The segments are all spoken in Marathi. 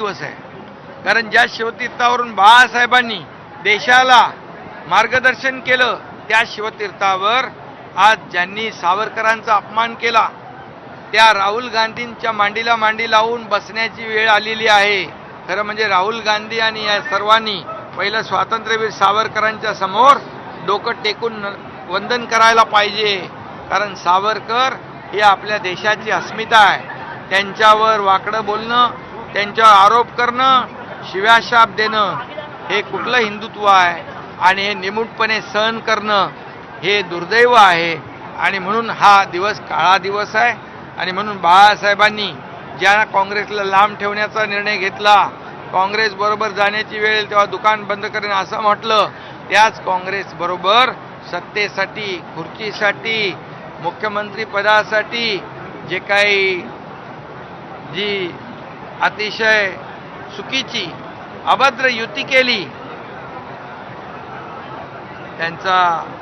दिवस आहे. कारण ज्या शिवतीर्थावरून बाळासाहेबांनी देशाला मार्गदर्शन केलं त्या शिवतीर्थावर आज ज्यांनी सावरकरांचा अपमान केला त्या राहुल गांधींच्या मांडीला मांडी लावून बसण्याची वेळ आलेली आहे. खरं म्हणजे राहुल गांधी आणि या सर्वांनी पहिलं स्वातंत्र्यवीर सावरकरांच्या समोर डोकं टेकून वंदन करायला पाहिजे. कारण सावरकर ही आपल्या देशाची अस्मिता आहे. त्यांच्यावर वाकडं बोलणं त्यांच्यावर आरोप करणं शिव्याशाप देणं हे कुठलं हिंदुत्व आहे? आणि हे निमूटपणे सहन करणं हे दुर्दैव आहे. आणि म्हणून हा दिवस काळा दिवस आहे. आणि म्हणून बाळासाहेबांनी ज्या काँग्रेसला लांब ठेवण्याचा निर्णय घेतला काँग्रेस बरोबर जाण्याची वेळ तेव्हा दुकान बंद करेन असं म्हटलं त्याच काँग्रेस बरोबर सत्तेसाठी खुर्चीसाठी मुख्यमंत्री पदासाठी जे काही जी अतिशय चुकीची अभद्र युती केली. त्यांचा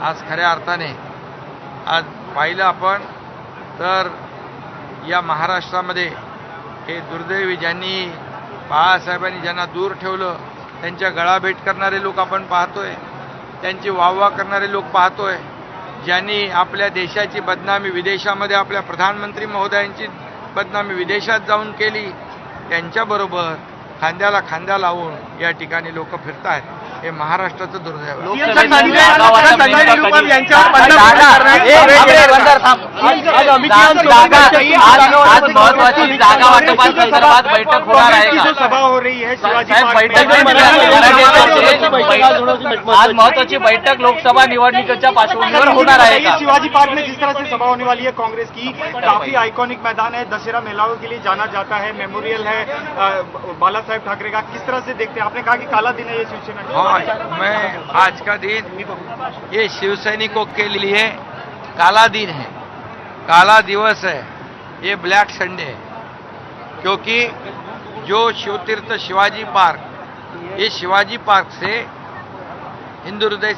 आज खऱ्या अर्थाने आज पाहिलं आपण तर या महाराष्ट्रामध्ये हे दुर्दैवी ज्यांनी बाळासाहेबांनी ज्यांना दूर ठेवलं त्यांच्या गळाभेट करणारे लोक आपण पाहतोय त्यांची वाहवा करणारे लोक पाहतोय ज्यांनी आपल्या देशाची बदनामी विदेशामध्ये आपल्या प्रधानमंत्री महोदयांची बदनामी विदेशात जाऊन केली त्यांच्याबरोबर खांद्याला खांद्या लावून या ठिकाणी लोक फिरत आहेत ये महाराष्ट्र दुर्दैव बैठक हो रही है बैठक आज महत्वाची बैठक लोकसभा निवडणुकीच्या शिवाजी पार्क में जिस तरह से सभा होने वाली है कांग्रेस की काफ़ी आइकॉनिक मैदान है दशहरा महिलाओं के लिए जाना जाता है मेमोरियल है बाला साहेब ठाकरे का किस तरह से देखते हैं? आपने कहा कि काला दिन है ये शिवसेना मैं आज का दिन ये शिव सैनिकों के लिए काला दिन है। काला दिवस है। ये ब्लैक संडे है। क्योंकि जो शिवतीर्थ शिवाजी पार्क, ये शिवाजी पार्क से हिंदू हृदय